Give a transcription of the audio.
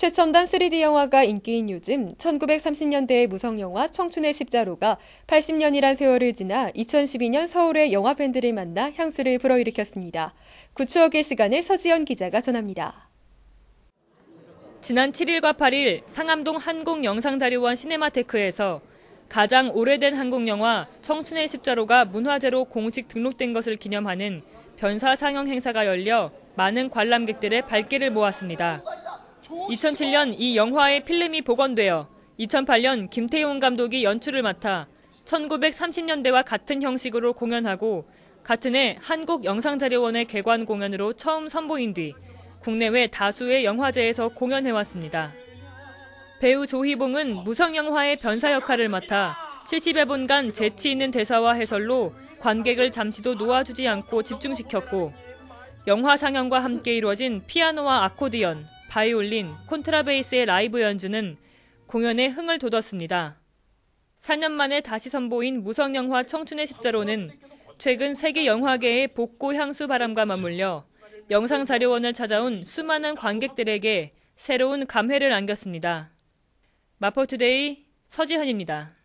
최첨단 3D 영화가 인기인 요즘 1930년대의 무성 영화 청춘의 십자로가 80년이란 세월을 지나 2012년 서울의 영화 팬들을 만나 향수를 불어일으켰습니다. 구 추억의 시간을 서지연 기자가 전합니다. 지난 7일과 8일 상암동 한국영상자료원 시네마테크에서 가장 오래된 한국 영화 청춘의 십자로가 문화재로 공식 등록된 것을 기념하는 변사 상영 행사가 열려 많은 관람객들의 발길을 모았습니다. 2007년 이 영화의 필름이 복원되어 2008년 김태용 감독이 연출을 맡아 1930년대와 같은 형식으로 공연하고 같은 해 한국영상자료원의 개관 공연으로 처음 선보인 뒤 국내외 다수의 영화제에서 공연해왔습니다. 배우 조희봉은 무성영화의 변사 역할을 맡아 70여 분간 재치 있는 대사와 해설로 관객을 잠시도 놓아주지 않고 집중시켰고 영화 상영과 함께 이루어진 피아노와 아코디언, 바이올린, 콘트라베이스의 라이브 연주는 공연에 흥을 돋웠습니다. 4년 만에 다시 선보인 무성 영화 청춘의 십자로는 최근 세계 영화계의 복고 향수 바람과 맞물려 영상 자료원을 찾아온 수많은 관객들에게 새로운 감회를 안겼습니다. 마포투데이 서지현입니다.